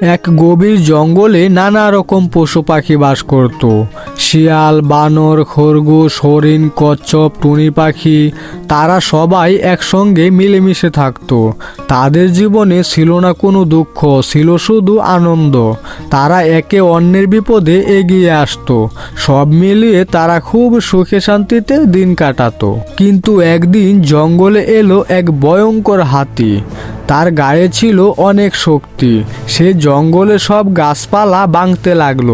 এক গভীর জঙ্গলে নানা রকম পশু পাখি বাস করত। শিয়াল, বানর, খরগোশ, হরিণ, কচ্ছপ, টুনি পাখি, তারা সবাই একসঙ্গে মিলেমিশে থাকতো। তাদের জীবনে ছিল না কোনো দুঃখ, ছিল শুধু আনন্দ। তারা একে অন্যের বিপদে এগিয়ে আসতো। সব মিলিয়ে তারা খুব সুখে শান্তিতে দিন কাটাতো। কিন্তু একদিন জঙ্গলে এলো এক ভয়ঙ্কর হাতি। তার গায়ে ছিল অনেক শক্তি। সে জঙ্গলে সব গাছপালা বাঙতে লাগল।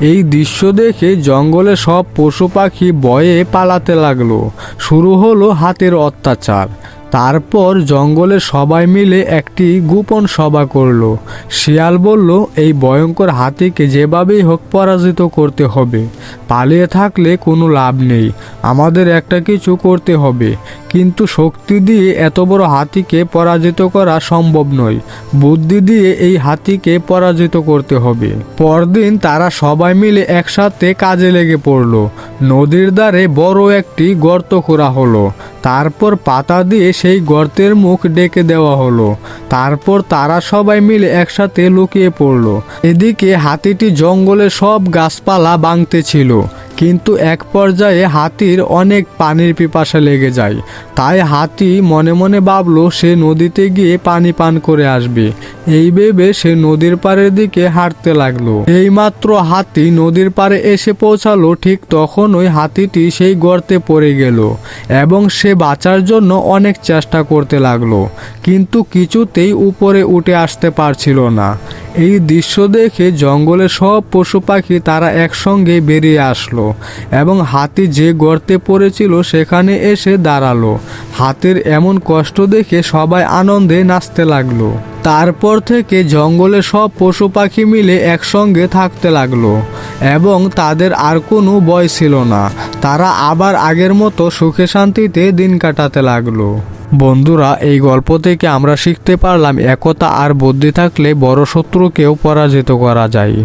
এই দৃশ্য দেখে জঙ্গলে সব পশু পাখি বয়ে পালাতে লাগল। শুরু হলো হাতের অত্যাচার। তারপর জঙ্গলে সবাই মিলে একটি গোপন সভা করল। শিয়াল বলল, এই ভয়ঙ্কর হাতিকে যেভাবেই হোক পরাজিত করতে হবে। পালিয়ে থাকলে কোনো লাভ নেই। আমাদের একটা কিছু করতে হবে। কিন্তু শক্তি দিয়ে এত বড় হাতিকে পরাজিত করা সম্ভব নয়। বুদ্ধি দিয়ে এই হাতিকে পরাজিত করতে হবে। পরদিন তারা সবাই মিলে একসাথে কাজে লেগে পড়ল। নদীর ধারে বড় একটি গর্ত খোঁড়া হলো। তারপর পাতা দিয়ে সেই গর্তের মুখ ডেকে দেওয়া হলো। তারপর তারা সবাই মিলে একসাথে লুকিয়ে পড়ল। এদিকে হাতিটি জঙ্গলে সব গাছপালা ভাঙতে ছিল। কিন্তু এক পর্যায়ে হাতির অনেক পানির পিপাসা লেগে যায়। তাই হাতি মনে মনে ভাবলো, সে নদীতে গিয়ে পানি পান করে আসবে। এই ভেবে সে নদীর পাড়ের দিকে হাঁটতে লাগল। এইমাত্র হাতি নদীর পাড়ে এসে পৌঁছালো, ঠিক তখন ওই হাতিটি সেই গর্তে পড়ে গেল এবং সে বাঁচার জন্য অনেক চেষ্টা করতে লাগল, কিন্তু কিছুতেই উপরে উঠে আসতে পারছিল না। এই দৃশ্য দেখে জঙ্গলে সব পশু পাখি তারা একসঙ্গে বেরিয়ে আসলো এবং হাতি যে গর্তে পড়েছিল সেখানে এসে দাঁড়াল। হাতের এমন কষ্ট দেখে সবাই আনন্দে নাচতে লাগল। তারপর থেকে জঙ্গলে সব পশু পাখি মিলে একসঙ্গে থাকতে লাগল এবং তাদের আর কোনো ভয় ছিল না। তারা আবার আগের মতো সুখে শান্তিতে দিন কাটাতে লাগল। বন্ধুরা, এই গল্প থেকে আমরা শিখতে পারলাম একতা আর বুদ্ধি থাকলে বড় শত্রুকেও পরাজিত করা যায়।